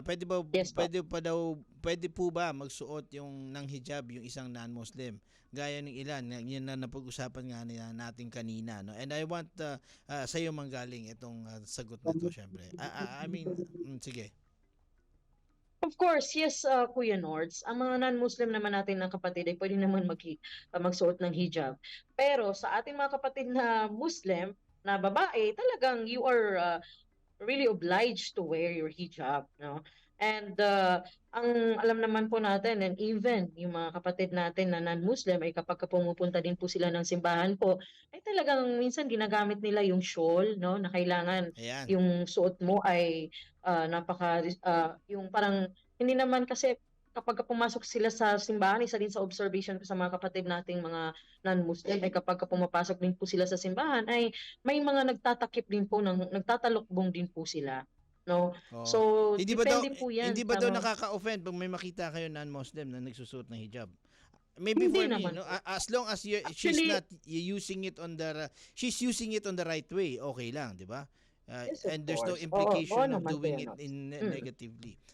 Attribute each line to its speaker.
Speaker 1: Ah, pwede ba
Speaker 2: Yes po.
Speaker 1: pwede pa daw pwede po ba magsuot yung ng hijab yung isang non-Muslim gaya ng ilan na- yun na napag-usapan nga nila natin kanina no and I want uh, uh, sa iyo manggaling itong uh, sagot na to syempre I, I, I mean mm, sige
Speaker 2: Of course, yes, uh, Kuya Nords. Ang mga non-Muslim naman natin ng kapatid ay pwede naman mag, uh, magsuot ng hijab. Pero sa ating mga kapatid na Muslim, na babae, talagang you are uh, really obliged to wear your hijab. No? And uh, ang alam naman po natin, and even yung mga kapatid natin na non-Muslim, ay kapag ka pumupunta din po sila ng simbahan po, ay talagang minsan ginagamit nila yung shawl, no? na kailangan
Speaker 1: ayan
Speaker 2: yung suot mo ay ah, napaka ah, yung parang hindi naman kasi kapag ka pumasok sila sa simbahan, isa din sa observation ko sa mga kapatid nating mga non-Muslim ay kapag ka pumapasok din po sila sa simbahan ay may mga nagtatakip din po ng nagtatalokbong din po sila no?
Speaker 1: Oo.
Speaker 2: so
Speaker 1: hindi ba daw
Speaker 2: po yan
Speaker 1: hindi ba
Speaker 2: sa
Speaker 1: daw nakaka-offend pag may makita kayo non-Muslim na nagsusuot ng hijab? Maybe
Speaker 2: Hindi
Speaker 1: for me
Speaker 2: naman
Speaker 1: no? as long as you she's
Speaker 2: Actually-
Speaker 1: not using it on the she's using it on the right way okay lang di ba? Uh,
Speaker 2: Yes, of
Speaker 1: and there's no
Speaker 2: course. Oo,
Speaker 1: implication
Speaker 2: oo
Speaker 1: of
Speaker 2: naman,
Speaker 1: doing it in
Speaker 2: Mm.
Speaker 1: negatively